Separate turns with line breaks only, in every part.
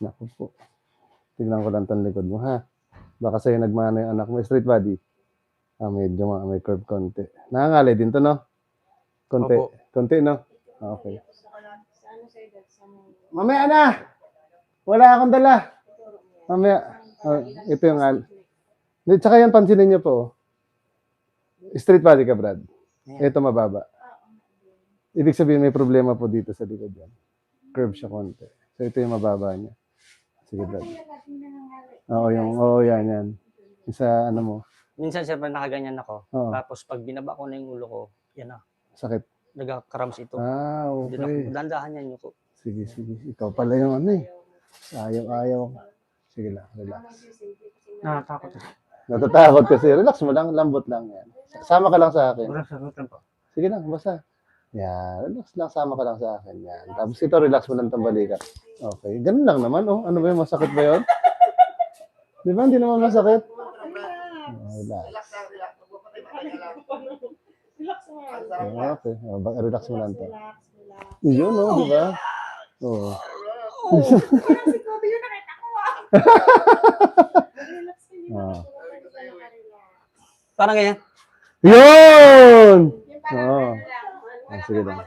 Naku po. Tignan ko lang tong likod mo, ha? Baka sa'yo nagmana yung anak mo. Straight body. Ah, medyo ma- may curve konti. Nangangalay din to, no? Konti.
Opo.
Konti, no? Ah, Okay. Mamaya na! Wala akong dala. Mamaya. Ah, ito yung al. Di, Tsaka yan, pansinin niyo po. oh. Straight body ka, Brad. Ito mababa. Ibig sabihin may problema po dito sa likod yan. Curve siya konti. So ito yung mababa niya. Sige, Brad. Oo, yung, oo, yan, yan. Yung Sa ano mo,
Minsan sir, pag nakaganyan ako,
Oo.
tapos pag binaba ko na yung ulo ko, yan na,
sakit.
nagkakarams ito.
Ah,
Hindi na,
okay.
dandahan yan yung ko.
Sige, sige. Ikaw pala yung ano eh. Ayaw, ayaw. Sige lang, relax.
Nakatakot.
Natatakot kasi. Relax mo lang, lambot lang yan. Sama ka lang sa akin.
Wala sa lang po.
Sige lang, basta. Yan, relax lang, sama ka lang sa akin. Yan. Tapos ito, relax mo lang itong balikat. Okay, ganun lang naman, oh. Ano ba yun, masakit ba yun? Di ba, hindi naman masakit? Oh, relax. Oh, okay, oh, ba- relax mo lang to. Yun, oh, di ba? Oo. Ah.
Parang ganyan.
Yun! Oo. Ah, sige lang.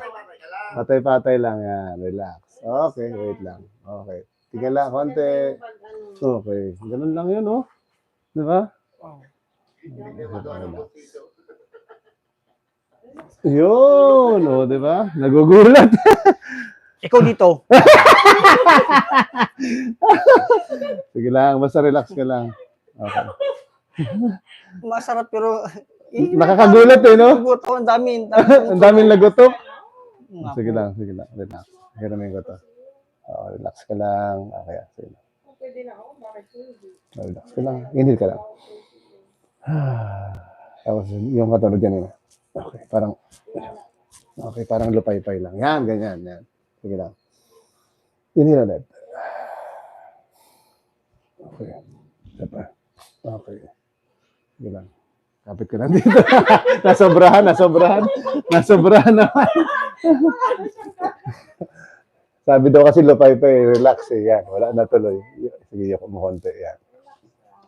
Patay-patay lang yan. Relax. Okay, wait lang. Okay. Tingnan lang, konti. Okay. Ganun lang yun, oh. Di ba? Relax. Yun, oh, di ba? Nagugulat.
Ikaw dito.
Sige lang, basta relax ka lang. Okay.
Masarap pero...
Nakakagulat eh, no?
Nagugot ako, ang dami.
Ang daming lagotok. Sige lang, sige lang. Relax. Hiramin ko to. Oh, relax ka lang. Okay, sige lang. Oh, Relax ka lang. Inhale ka lang. Tapos yung katunog yan eh. Okay, parang Okay, parang lupay-pay lang. Yan, ganyan, yan. Sige lang. Inhale ulit. Okay. Isa pa. Okay. Sige lang. Kapit ko lang dito. nasobrahan, nasobrahan. Nasobrahan naman. Sabi daw kasi lupay-pay, relax eh. Yan, wala na tuloy. Sige, yok mo konti. Yan.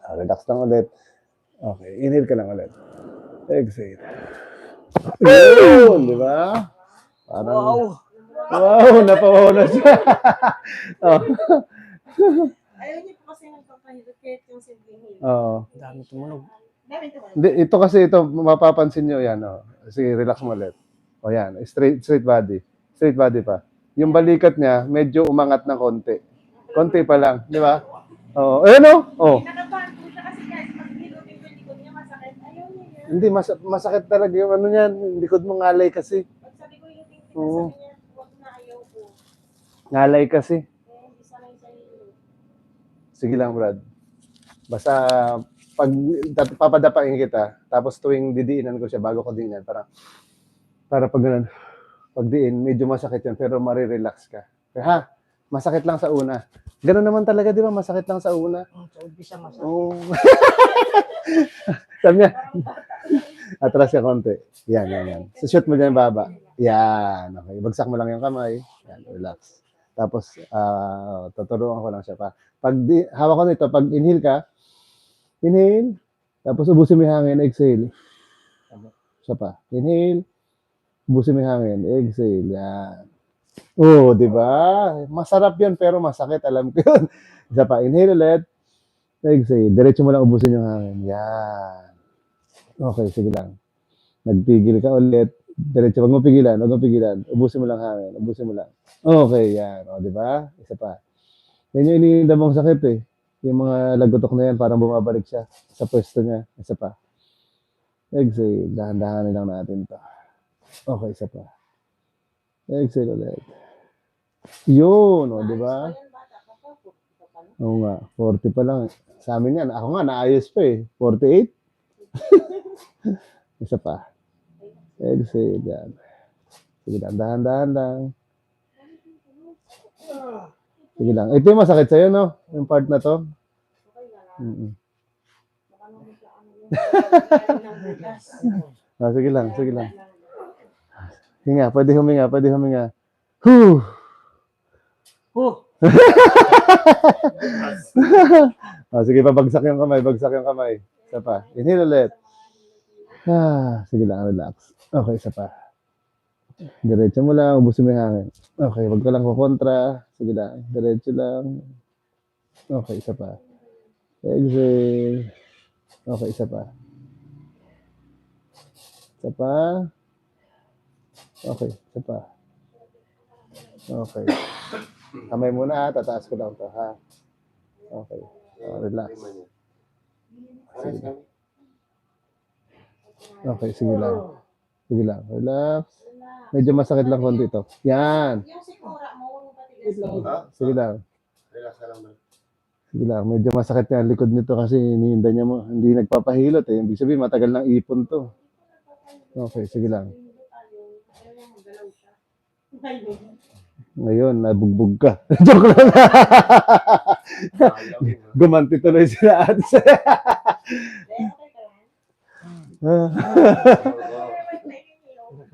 Ah, relax lang ulit. Okay, inhale ka lang ulit. Exhale. Yun, di ba? Parang,
Wow.
wow, napawaw na siya. oh.
Ayaw niyo po kasi nagpapahirikit yung simpleng hill.
Oo.
Ang dami tumunog.
Hindi, ito kasi ito, mapapansin nyo yan. Oh. Sige, relax mo ulit. O yan, straight, straight body. Straight body pa. Yung balikat niya, medyo umangat ng konti. Konti pa lang, di ba? Oo. Oh. Ayun o. Oh.
Yan.
Hindi, mas, masakit talaga yung ano niyan. Yung likod mo ngalay kasi.
Sabi ko yung tingting
Oo.
niya, huwag na ayaw ko.
Ngalay kasi.
Hilo.
Sige lang, Brad. Basta pag papadapain kita, tapos tuwing didiinan ko siya bago ko diinan, para para pag ganun, pag diin, medyo masakit yun, pero marirelax ka. Kaya, ha, masakit lang sa una. Ganun naman talaga, di ba? Masakit lang sa una.
Sa umpisa masarap.
Oo. Sabi niya, atras ka konti. Yan, yan, yan. So, shoot mo dyan baba. Yan, okay. Bagsak mo lang yung kamay. Yan, relax. Tapos, ah, tuturuan ko lang siya pa. Pag di, hawak ko nito, pag inhale ka, inhale, tapos ubusin mo yung hangin, exhale. Siya pa. Inhale, ubusin mo yung hangin, exhale. Yan. Oh, di ba? Masarap yun, pero masakit. Alam ko yun. Isa pa, inhale ulit, exhale. Diretso mo lang ubusin yung hangin. Yan. Okay, sige lang. Nagpigil ka ulit. Diretso, wag mo pigilan, wag mo pigilan. Ubusin mo lang hangin, ubusin mo lang. Okay, yan. O, di ba? Isa pa. Yan yung iniinda mong sakit eh. Yung mga lagotok na yan, parang bumabalik siya sa pwesto niya. Isa pa. Exhale. Dahan-dahanin lang natin to. Okay, isa pa. Exhale ulit. Yun, o, di ba? Oo nga, 40 pa lang. Sa amin yan. Ako nga, naayos pa eh. 48? Isa pa. Exhale, yan. Sige dahan-dahan lang. Sige lang. Ito yung masakit sa'yo, no? Yung part na to.
Okay na lang.
Mm-mm. Ah, sige lang, sige lang. Hinga, pwede huminga, pwede huminga. Whew!
Oh,
oh, sige, pabagsak yung kamay, bagsak yung kamay. Isa pa. Inhale ulit. Ah, sige lang, relax. Okay, isa pa. Diretso mo lang, ubusin mo yung hangin. Okay, wag ka lang kukontra. Sige lang, diretso lang. Okay, isa pa. Exhale. Okay, isa pa. Isa pa. Okay, isa pa. Okay. Kamay muna ha, tataas ko lang to ha. Okay. Oh, relax. Sige lang. Okay, sige lang. Sige lang, relax. Medyo masakit lang konti ito. Yan.
Yung sikura mo, yung patigas.
Sige lang. Sige lang, medyo masakit ang likod nito kasi iniinda niya mo. Hindi nagpapahilot eh. Ibig sabihin, matagal ng ipon to. Okay, sige lang. Ngayon, nabugbog ka. Joke lang. Gumanti tuloy sila ate.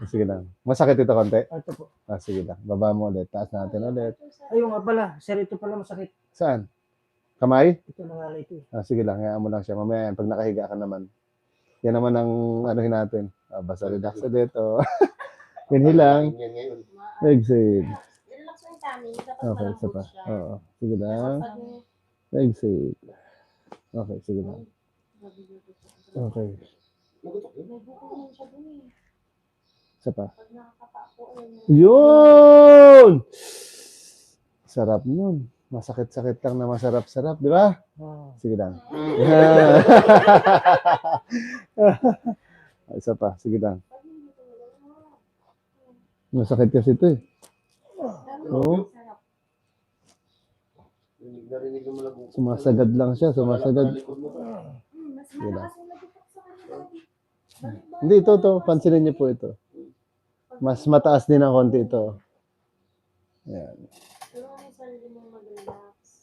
Sige lang. Masakit ito konti?
Ito po.
Ah, sige lang. Baba mo ulit. Taas natin ulit.
Ayun nga pala. Sir, ito pala masakit.
Saan? Kamay?
Ito nangalay ito. eh.
Ah, sige lang, hayaan mo lang siya. Mamaya yan, pag nakahiga ka naman. Yan naman ang anuhin natin. Ah, basta relax ulit. Oh. Inhale lang. Exhale.
Relax mo yung tummy. Dapat
Okay, isa pa.
siya.
Oo. Sige lang.
Pag-
Exhale. Okay, sige lang. Okay.
May buko naman siya dun eh.
Isa pa. Yun! Sarap nun. Masakit-sakit lang na masarap-sarap, di ba?
Ah.
Sige lang. Isa pa, sige lang. Masakit kasi ito eh. Oo. Sumasagad lang siya, sumasagad.
Hmm,
Sige lang. Hindi, ito, ito. Pansinin niyo po ito. Mas mataas din ang konti ito. Ayan.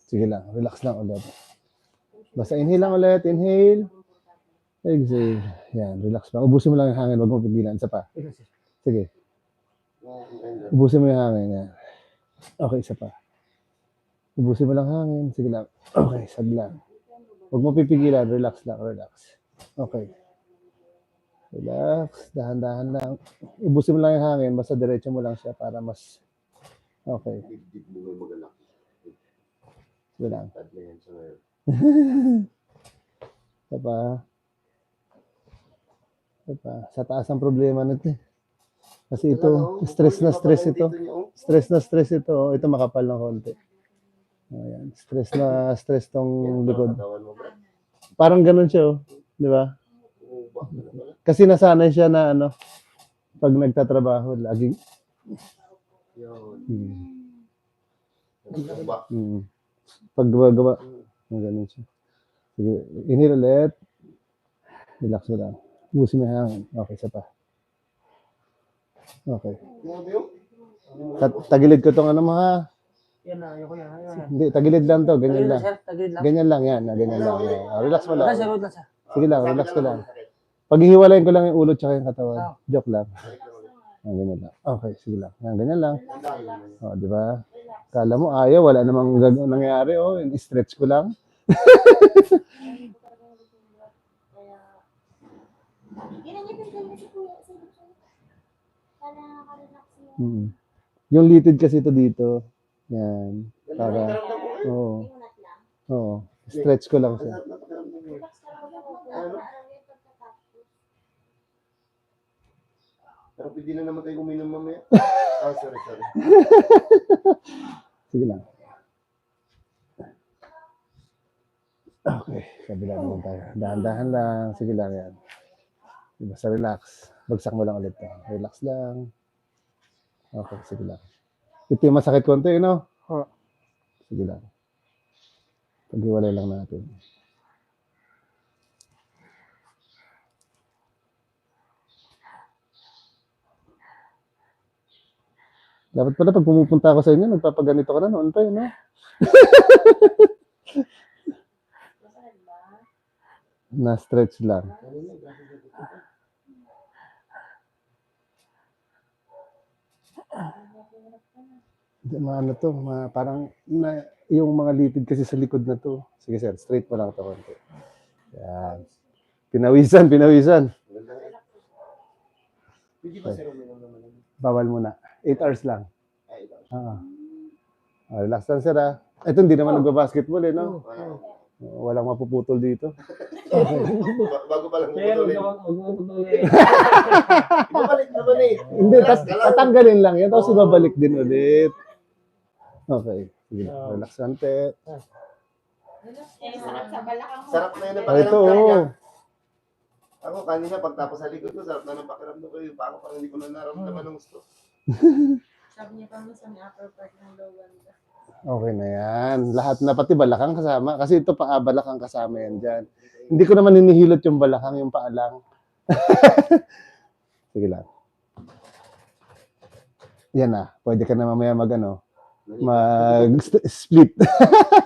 Sige lang, relax lang ulit. Basta inhale lang ulit, inhale. Exhale. Yan, relax lang. Ubusin mo lang yung hangin, huwag mo pigilan. Isa pa. Sige. Ubusin mo yung hangin. Yan. Okay, isa pa. Ubusin mo lang hangin. Sige lang. Okay, sad lang. Huwag mo pipigilan. Relax lang, relax. Okay. Relax. Dahan-dahan lang. Ubusin mo lang yung hangin. Basta diretso mo lang siya para mas... Okay. Sige lang. Isa pa. Isa pa. Sa taas ang problema nito eh. Kasi ito, stress na stress ito. Stress na stress ito. Oh, Ito makapal ng konti. Ayan. Stress na stress tong likod. Parang ganun siya, oh. Di ba? Kasi nasanay siya na ano, pag nagtatrabaho, laging... Hmm. Hmm. Pag gawa-gawa, ganun siya. Sige, inhale ulit. Relax mo lang. Busin mo yung hangin. Okay, isa pa. Okay. Ta- tagilid ko tong ano mo ha.
Yan na, ayoko yan. Ayoko yan.
Hindi, tagilid lang to. Ganyan
Tagilid
lang.
sir. Tagilid lang.
Ganyan lang yan. ah, Ganyan lang. Ah, relax mo lang.
Sir. Sir.
Sige lang, relax ko lang. Paghihiwalayin ko lang yung ulo tsaka yung katawan.
Ah.
Joke lang. Ah, ganyan lang. Okay, sige lang. Yan, ganyan lang. Oh, di ba? Kala mo ayaw, wala namang gag- nangyayari. Oh, stretch ko lang. Mm. Yung litid kasi ito dito. Yan. Para, oo.
lang.
Oo. Stretch ko lang siya.
Relax ka lang. Huwag mo lang araw yung pagkatapos.
Pero pwede na naman tayo uminom mamaya. Ah, sorry, sorry.
Sige lang. Okay, kabila naman tayo. Dahan-dahan lang. Sige lang yan. Basta relax. Bagsak mo lang ulit. to. Relax lang. Okay, sige lang. Ito yung masakit konti, you know?
Oo.
Sige lang. Paghiwalay lang natin. Dapat pala pag pumupunta ako sa inyo, nagpapaganito ka na noon pa, no?
Masakit ba?
Na-stretch lang. Ano to, ma, parang na, yung mga litid kasi sa likod na to. Sige sir, straight pa lang ito konti. Yan. Pinawisan, pinawisan.
Pwede ba sir naman?
Bawal muna. 8 hours lang.
Ay, ito.
Ah. Ah, relax lang sir ah. Ito hindi naman nagbabasketball eh, no?
Wala.
Walang mapuputol dito.
Ba- Bago pa lang
huwag
puputulin.
na huwag mo putulin.
Ibabalik naman eh.
Hindi, tat tatanggalin lang yan. Tapos ibabalik din ulit. Okay. Sige, relax kante.
Eh, sarap sa balakang mo.
Sarap na yun ang
Ah, ito,
pakiramdam niya.
oh.
Ako kanina pagtapos sa likod ko, sarap na ng pakiramdam ko. Yung pa ako parang hindi ko na naramdaman ng gusto.
Sabi niya pa mo sa may upper part ng lower.
Okay na yan. Lahat na, pati balakang kasama. Kasi ito pa, ah, balakang kasama yan dyan. Hindi ko naman hinihilot yung balakang, yung paa lang. Sige lang. Yan na. Pwede ka na mamaya mag, ano, mag split.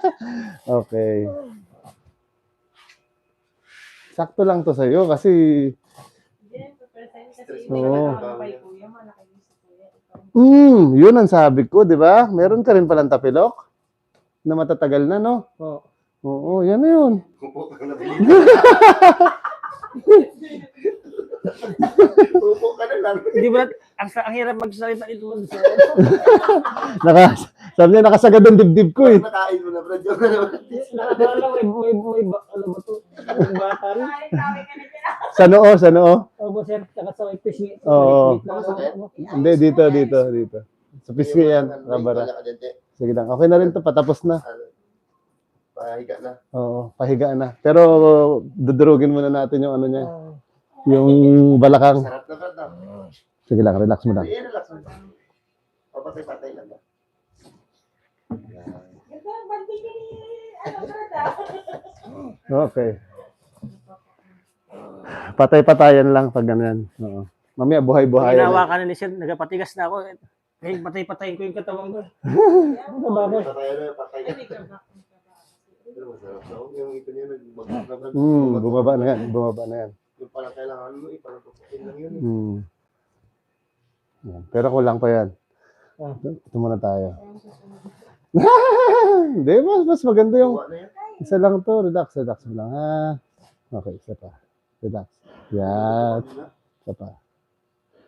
okay. Sakto lang to sa'yo kasi
Kasi
Oo.
yung kay kuya, malaki yung si kuya. Ikaw.
Mm, yun ang sabi ko, di ba? Meron ka rin palang tapilok na matatagal na, no?
Oo.
Oo, yan na yun.
Upo ka na. Ka na lang.
Hindi ba, ang, ang hirap magsalita ito. sir.
Naka, sabi niya, nakasagad ang dibdib ko eh.
Nakain mo na, bro.
Nakakala lang, may, may, ano ba to? Bata rin.
Tawi ka na.
Sa noo, sa noo.
Opo, sir, saka sa may pisngi.
Oo.
Masakit?
Hindi, dito, dito, dito. Sa pisngi yan, rabara.
Te.
Sige lang, okay na rin to, patapos na.
Ano? Pahiga na.
Oo, pahiga na. Pero dudurugin muna natin yung ano niya,
Ah,
yung balakang.
Sarap na, bro.
Sige lang, relax mo lang.
Eh, relax mo. Papatay-patay lang ba? Yan.
Ito, bandi ka ni, ano, brada.
Okay. Patay-patayan lang pag ganyan. Oo. Mamaya buhay-buhayan.
Ginawa ka na ni sir, nagpatigas na ako. Eh, patay-patayin ko yung katawan ko. Ano ba
na. Yung ito niya,
Hmm, bumaba na yan, bumaba na yan.
Yung parang kailangan mo, eh, parang pupukin lang yun. eh.
Hmm. Yan. Pero kulang pa yan.
Ah.
Ito muna tayo. Hindi, mas, mas maganda yung isa lang to. Relax, relax mo lang ha. Okay, isa pa. Relax. Yan. Isa pa.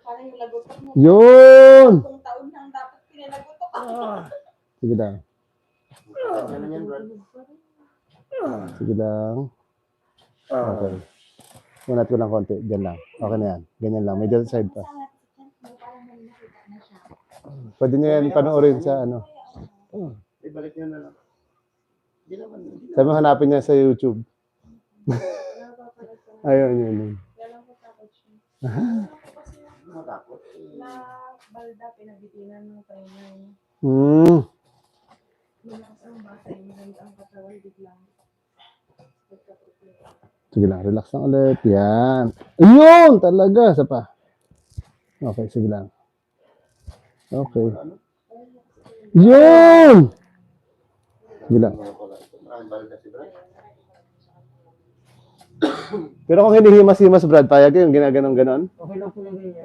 Parang yung lagutok mo.
Yun!
Kung taon nang dapat pinalagutok.
Sige lang. Sige lang. Okay. Unat ko lang konti. Diyan lang. Okay na yan. Ganyan lang. Medyo side pa. Pwede nyo yan panoorin sa ano.
Eh, balik niya na lang.
Sabi mo hanapin niya sa YouTube. Ayun, yun, yun.
Eh,
Na balda, pinabitinan ng pahinga.
Hmm.
Malakas ang yung maganda ang katawan, biglang.
Sige lang, relax lang ulit. Yan. Ayun! Talaga. Isa pa. Okay, sige lang. Okay. Yun! Sige lang.
ano ko lang ito. Maraming balik kasi, bro.
Pero kung hinihimas-himas, Brad, payag yung ginaganon ganon
Okay lang po yung ganyan.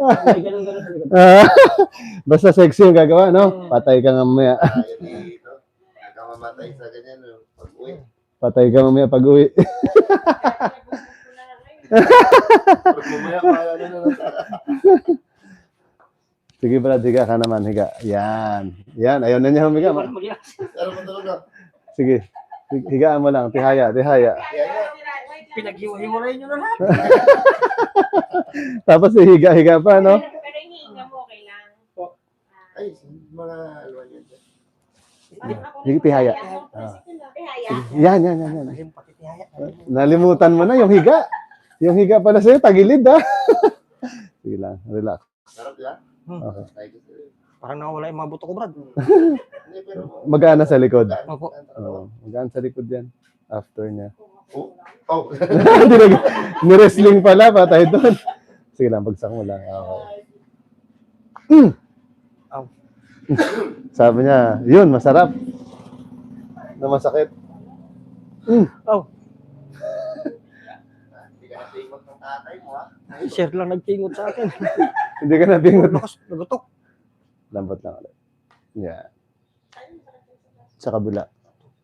Sa likod.
Ah, Basta sexy yung gagawa, no? Patay ka nga mamaya.
Kaya dito. Nakamamatay sa ganyan. no? Pag uwi.
Patay ka mamaya pag uwi.
Pag mamaya, kaya na na sa
Sige, Brad, higa ka naman, higa. Yan. Yan, ayaw na niya humiga. Ma-
Mag-iyak.
Pero matulog na.
Sige. Hig- Higaan mo lang, tihaya, tihaya.
Pinaghiwa-hiwalay nyo na lahat.
Tapos higa, higa pa, no?
Pero yung hinga mo, okay lang.
Ay, mga alwan
Sige,
rin
tihaya.
Ah.
Yan, yan, yan, yan. Nalimutan mo na yung higa. Yung higa pala sa'yo, tagilid, ha? Sige lang, relax.
Sarap yan.
Okay.
Parang nakawala yung mga buto ko, Brad.
Hindi, pero...
Magaan na sa likod.
Opo.
Oo, magaan sa likod yan. After niya.
Oh. Oh.
Hindi nag- Ni-wrestling pala, patay doon. Sige lang, bagsak mo lang. Okay. Mm.
Aw.
Sabi niya, yun, masarap. Na masakit.
Oh,
mo, ha?
sir lang nagtingot sa akin.
Hindi ka nabingot.
Lakas, nagutok.
Lambot lang ulit. Yan. Sa kabila.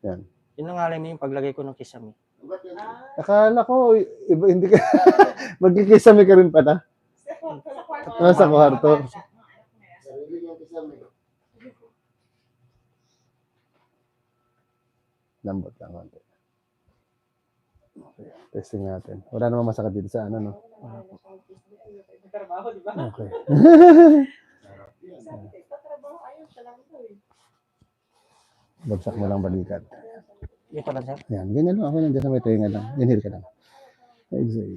Yan.
Yun ang alam mo yung paglagay ko ng kisame.
Yan?
Akala ko, iba, hindi ka, magkikisame ka rin pala. Ah, sa kwarto. Lambot lang konti. Okay, testing natin. Wala namang masakit dito sa ano, no? Okay. Bagsak mo lang balikat.
Ito lang, sir.
Yan, ganyan lang. Ako nandiyan sa may tenga lang. Inhale ka lang. Exhale.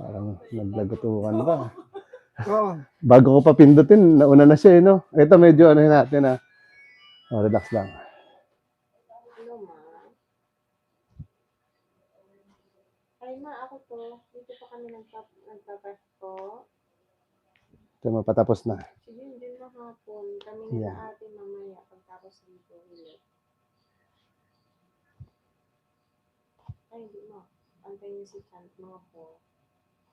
Parang naglagutukan ka.
Oo.
Bago ko pa pindutin, nauna na siya, eh, no? Ito medyo ano yun natin, ha? Oh, relax lang.
Ay, ma, ako to. Dito pa kami nagpap nagpapasko.
Ito, mapatapos na.
Sige, hindi na hapon. Kami nila
Yeah.
ate mamaya pagtapos ng ulit. Ay, hindi mo. Antay niyo si Chan, mga po.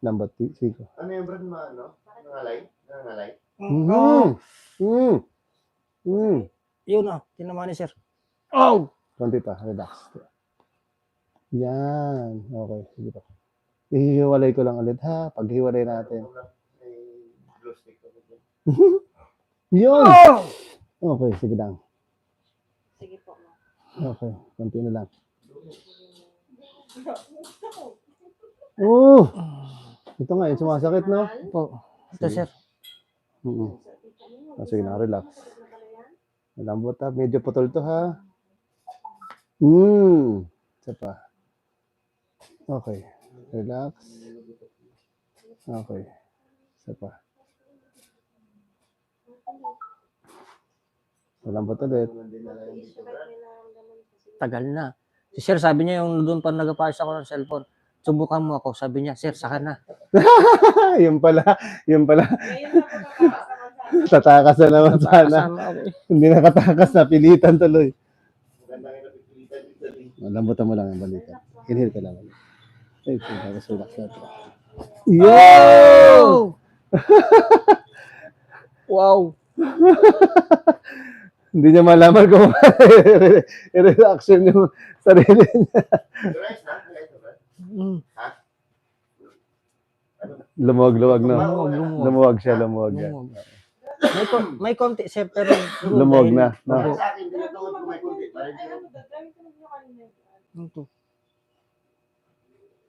Number t- siko.
Ano yung brand mo, ano? Nangalay? Nangalay?
Mm. Mm. Mm.
Yun ah, tinamaan ni sir. Oh!
Konti pa, relax. Yan. Okay, sige pa. Ihiwalay ko lang ulit, ha? Paghiwalay natin.
May glow stick ko.
Yun!
Oh!
Okay, sige lang.
Sige po, ma.
Okay, konti na lang. Oh! Ito nga, yung sumasakit, no?
Po. Ito, sir.
Mm oh, sige na, relax. Malambot ha. Medyo putol to ha. Hmm. Isa pa. Okay. Relax. Okay. Isa pa. Malambot ulit.
Tagal na. Si sir, sabi niya yung doon pa nagapayos ako ng cellphone. Subukan mo ako. Sabi niya, sir, saka na.
yun pala. Yun pala. Tatakas na naman sana.
Eh.
Hindi nakatakas na. Pilitan tuloy. Malambutan mo lang ang balikan. Inhale ka lang. Ay, tapos relax natin. Yo!
Wow!
Hindi niya malaman kung i-reaction yung sarili niya.
Mm.
Lumuwag-luwag na.
Lumuwag,
siya, lumuwag yan.
Lumuwag. May, kon- may konti, sir, pero...
Lumuwag na. No?
Sa akin, tinutuwad ko may kunti. Parang
Ito.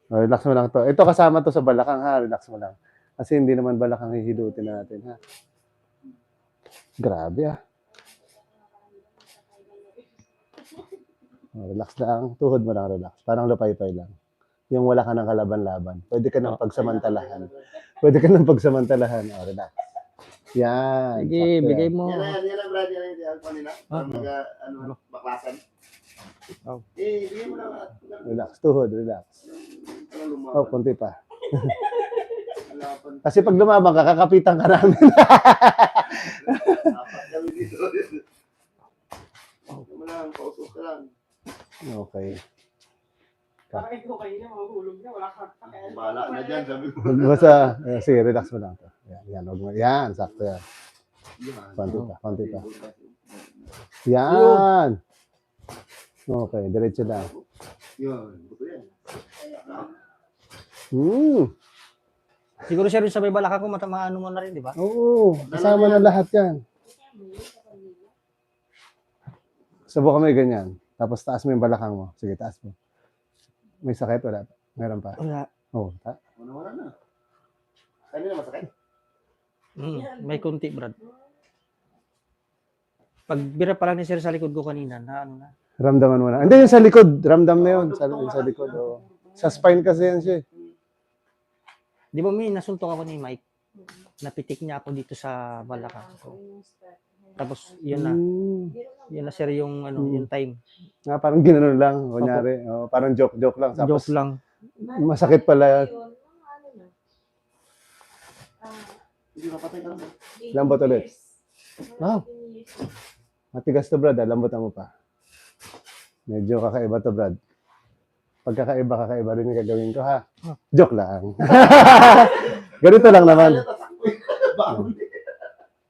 Oh, relax mo lang to. Ito kasama to sa balakang ha. Relax mo lang. Kasi hindi naman balakang hihilutin natin ha. Grabe ah. Relax lang. Tuhod mo lang relax. Parang lupay-pay lang. Yung wala ka ng kalaban-laban. Pwede ka nang pagsamantalahan. Pwede ka nang pagsamantalahan. Oh, relax. Yan.
Sige,
sakto yan.
bigay mo.
Yan na, yan na, Brad. Yan na, yan na, kanina. Parang mag, ano, baklasan.
Oh.
Eh, bigyan mo lang. at-
Relax. Tuhod, relax.
Parang lumaban.
Oh, konti pa.
Lapan.
Kasi pag lumabang ka, kakapitan ka namin.
Ka
okay.
Parang ikaw kanina, mahuhulog na, wala pakialam.
Bahala na dyan, sabi ko.
Basta, eh, sige, relax mo lang to. Yan, yan, huwag mo. Yan, sakto yan. Konti pa, konti pa. Yan! Okay, diretso.
Yun. Buto yan.
Hmm.
Siguro sir, yung sa may balaka ko, mata- maano mo na rin, di ba?
Oo, kasama na lahat yan. Subukan mo ganyan. Tapos taas mo yung balakang mo. Sige, taas mo. May sakit, wala. Meron pa.
Wala.
Oo, ta-
Wala, wala na. Kanina masakit.
Mm, may konti, Brad. Pag bira pa lang ni sir sa likod ko kanina, na ano na.
ramdaman mo na. Hindi, yung sa likod. Ramdam na yun. Sa, yung sa likod. oo. Sa spine kasi yan siya. eh.
Di ba may nasuntok ako ni Mike? Napitik niya ako dito sa balaka ko. Tapos, yun na. Yun na sir yung, ano, yung time.
Nga, parang ginanon lang. Kunyari. Oo, parang joke-joke lang. Tapos,
Joke lang.
masakit pala.
Ano na. Ah.
Lambot ulit. Wow.
18 years.
Matigas to, Brad. ah. Lambutan mo pa. Medyo kakaiba to, Brad. Pagkakaiba, kakaiba rin yung gagawin ko, ha?
Ah.
Joke lang. Ganito lang naman.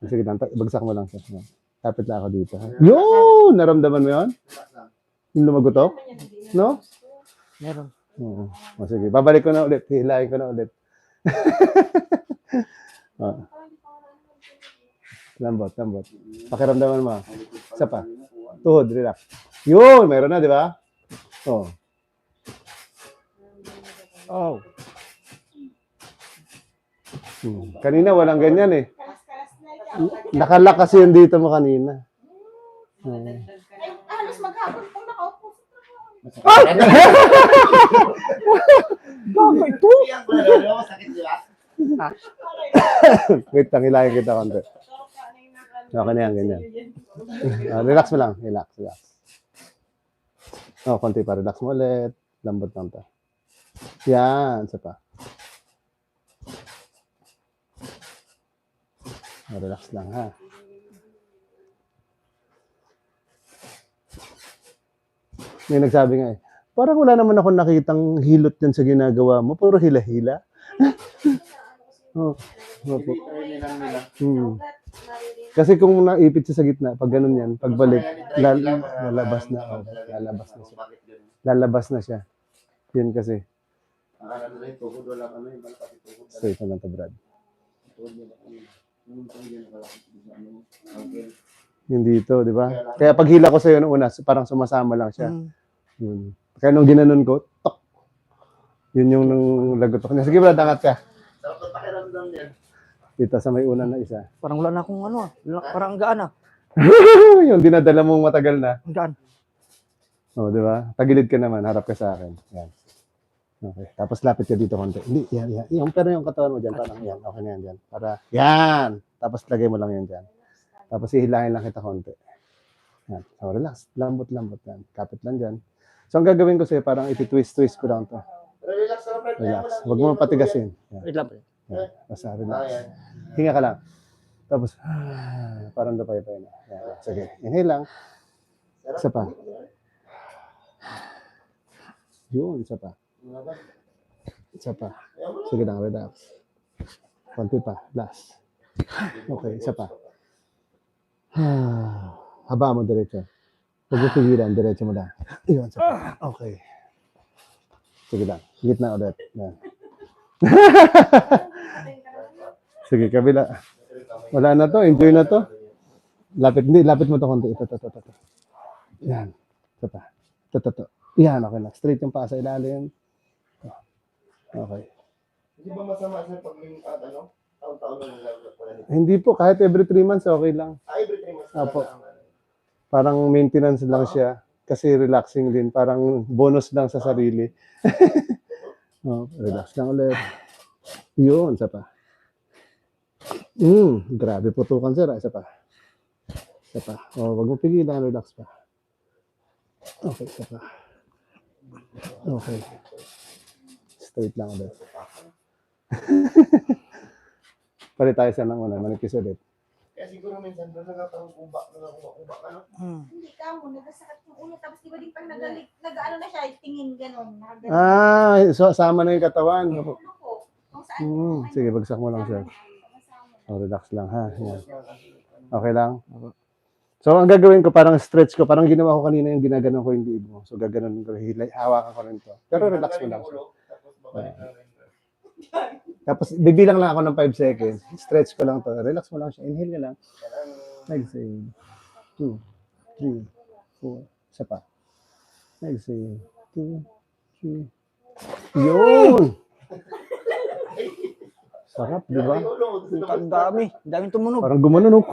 Sige lang, bagsak mo lang siya. Kapit lang ako dito. Ha? Yun! Naramdaman mo yun? Yung lumagutok? No?
Meron.
Oo. O, sige, babalik ko na ulit. Hilahin ko na ulit. Ah. Lambot, lambot. Pakiramdaman mo. Isa pa. Tuhod, relax. Yun! Meron na, di ba? Oh.
Oh.
Hmm. Kanina walang ganyan eh.
Kalas-kalas na siya.
Nakalak kasi yung dito mo kanina. Oo.
Ay, halos maghapon kung nakaupo.
Gago ito!
Iyan ko na rin. Masakit di ba?
Wait lang, hilahin kita konti. Okay na yan, ganyan. Ah, relax mo lang. Relax, relax. Oh, konti pa. Relax mo ulit. Lambot lang to. Yan. Isa pa. Oh, relax lang, ha? May nagsabi nga eh, parang wala naman ako nakitang hilot dyan sa ginagawa mo. Puro hila-hila. oh,
nilang nila.
Hmm. Kasi kung naipit siya sa gitna, pag ganun yan, pagbalik, lal, lalabas na. Oh, lalabas na siya. Lalabas na siya. Yun kasi.
Akala nila yung tuhod wala ano yung malapit yung tuhod.
Straight na lang to, Brad.
Tuhod nila. Yung tuhod nila malapit sa ano. Uncle.
Yung dito, di ba? Kaya pag hila ko sa'yo nung una, parang sumasama lang siya.
Mm.
Yun. Kaya nung ginanon ko, tok! Yun yung nung lagotok niya. Sige, Brad, angat ka.
Sarap na pakiramdam niyan.
Dito sa may una na isa.
Parang wala na akong ano ah. Parang ang gaan ah.
yung dinadala mong matagal na.
Ang gaan.
Oh, di ba? Tagilid ka naman, harap ka sa akin. Yan. Okay. Tapos lapit ka dito konti. Hindi, yan, yan. Yung, pero yung katawan mo dyan, parang yan. Okay na yan dyan. Para, yan! Tapos lagay mo lang yan dyan. Tapos hihilahin lang kita konti. Yan. So, relax. Lambot-lambot yan. Kapit lang dyan. So, ang gagawin ko sa'yo, parang iti-twist-twist ko lang to.
Relax.
Relax. Huwag mo patigasin. Yan.
Lang.
yan. Basta
Ah,
relax.
yan.
Hinga ka lang. Tapos, parang dapay-pay na. Yan. Sige. Inhale lang. Isa pa. Yun, isa pa. Isa pa. Sige lang, relax. Konti pa. Last. Okay, isa pa. Haba mo diretso. Huwag mo pigilan, diretso mo lang. Yun, isa pa. Okay. Sige lang. Gitna ulit. Yan. Sige, kabila. Wala na to. Enjoy na to. Lapit, hindi, lapit mo to konti. Ito, ito, ito, ito. Yan. Ito pa. Ito, ito, ito. Yan, okay lang. Straight yung paa sa ilalim. Okay.
Hindi ba masama sir pag may at ano? Taon-taon nilalagay ko na
Hindi po, kahit every three months, okay lang.
Ah, every three months.
Apo.
ano.
Parang maintenance lang siya. Kasi relaxing din. Parang bonus lang sa sarili. oh, relax lang ulit. Yun, isa pa. Mm, grabe putukan sir. ah. Isa pa. Isa pa. Oh, wag mo pigilan. Relax pa. Okay, isa pa. Okay. Straight lang ulit. Palit tayo sa nang una. Manipis ulit.
Kaya siguro minsan doon na parang kubak na kubak-kubak ano.
Hmm.
Hindi ka mo, nagasakit yung ulo. Tapos di ba di pag nagalig, nag-ano na siya, tingin ganon.
Ah, so sama na yung katawan.
Ano po? Kung saan
Hmm, sige, bagsak mo lang siya. Oh, relax lang ha. Yan. Okay lang? So, ang gagawin ko, parang stretch ko. Parang ginawa ko kanina yung ginaganon ko yung liig mo. So, gaganon ko. Hilay, hawakan ko rin to. Pero relax mo lang siya.
Tapos na
bibilang lang ako ng 5 seconds. Stretch ko lang to. Relax mo lang siya. Inhale ka lang. Exhale. 2, 3, 4. Isa pa. Exhale. 2, 3. Yun! Sarap, di ba?
Ang dami. Ang daming tumunog.
Parang gumano, no?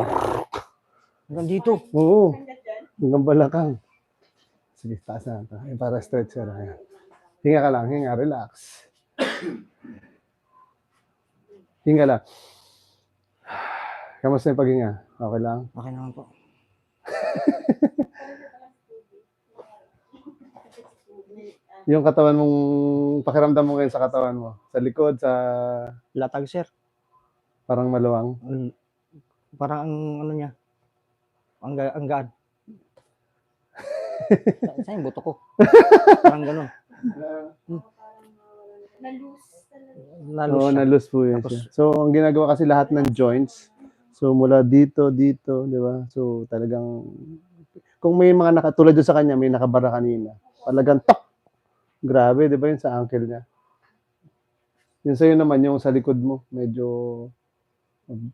Hanggang dito.
Oo. Hanggang balakang. Sige, taas na para stretch ka lang. Ayan. Hinga ka lang, hinga, relax. hinga lang. Kamusta yung paghinga? Okay lang?
Okay naman po.
Yung katawan mong, pakiramdam mo ngayon sa katawan mo? Sa likod, sa
Latag sir.
parang maluwang?
Ang- Parang ang ano niya. Ang, ang gaan. Sa- Saan yung buto ko? Parang ganun.
Na-loose talaga.
Oo, na-loose po yun siya. So, ang ginagawa kasi lahat ng joints, so mula dito, dito, di ba? So, talagang, kung may mga nakatulad doon sa kanya, may nakabara kanina, talagang tok! Grabe, di ba yun sa ankle niya? Yun sa'yo naman, yung sa likod mo, medyo,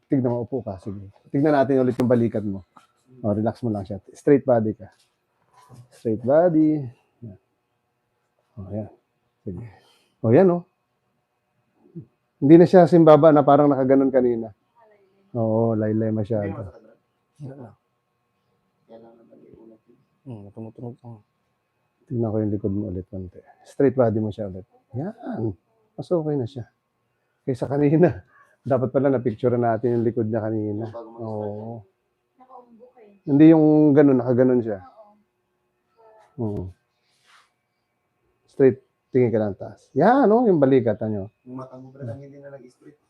tignan mo, upo ka, sige. Tignan natin ulit yung balikat mo. O, relax mo lang siya. Straight body ka. Straight body. O, yan. Sige. O, yan, oh. Hindi na siya simbaba na parang nakaganon kanina. Oo, laylay masyado.
Hmm, tumutunog pa.
Tingnan ko yung likod mo ulit konti. Straight body mo siya ulit. Yan. Mas okay na siya. Kaysa kanina. Dapat pala na-picture natin yung likod niya kanina. Oo.
Nakaumbok eh.
Hindi yung ganun, nakaganon siya.
Oo.
Oo. Straight, tingin ka lang taas. Yan, no? Yung balikat, ano?
Yung mata mo lang hindi na nag-straight?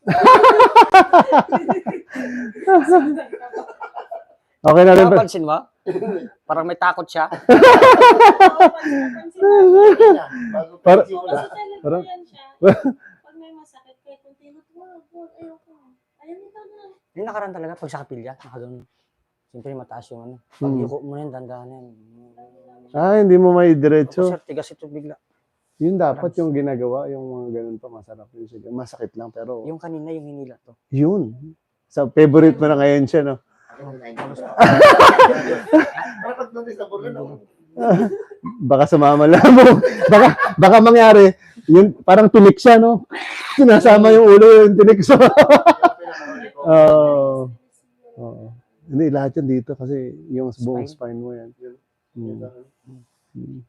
Okay na rin ba?
Napansin mo? Parang may takot siya.
Mo.
Parang-
siya. Pag may masakit, kahit kung wag, wag, ayoko. Ayun, ikaw na.
Yung nakaraan talaga, pag sa kapilya, nakagano'n. Siyempre mataas yung ano. Pag
Hmm.
yuko mo na yun, dandahan na.
Ah, hindi mo may
Ako,
diretso.
sir, tigas ito bigla.
Yun dapat yung ginagawa, yung mga ganun pa, masarap yun. Sige, Masakit lang, pero
Yung kanina, yung hinila to.
yun. Sa favorite mo na ngayon siya, no? Baka sumama lang mo. baka, baka mangyari, yun, parang tinik siya, no? Sinasama yung ulo, yung tinik
ko.
Oo. Oo. Hindi, lahat yan dito kasi yung buong spine mo yan. Hmm. Hmm.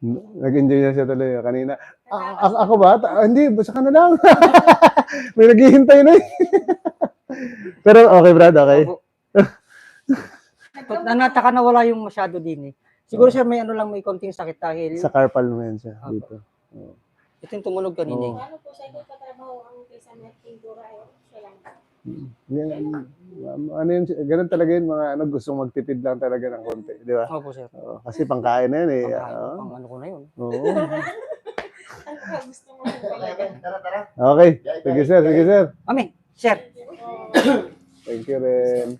Nag-enjoy na siya tuloy. Kanina, "Ah, ako, ako ba? Ta- hindi, basta ka na lang. May naghihintay na eh. Pero okay, Brad, okay.
Ako, na nataka na wala yung masyado din eh. Siguro sir, may ano lang, may konting sakit dahil
Sa carpal mo yan siya
Apo.
dito.
ito yung tumunog kanina eh.
Paano po sa ikaw katrabaho ang kaysa Merking Dura eh? Siya lang.
Yan, um, ano yun, ganun talaga yun, mga ano, gustong magtipid lang talaga ng konti, di ba?
Opo sir.
Oo, kasi pangkain na yun eh.
Pang,
Oo.
pang ano ko na yun.
Oo.
Ano ka gusto mo talaga?
Tara, tara.
Okay, sige sir, sige sir.
Ami, sir,
Oo.
Thank you rin.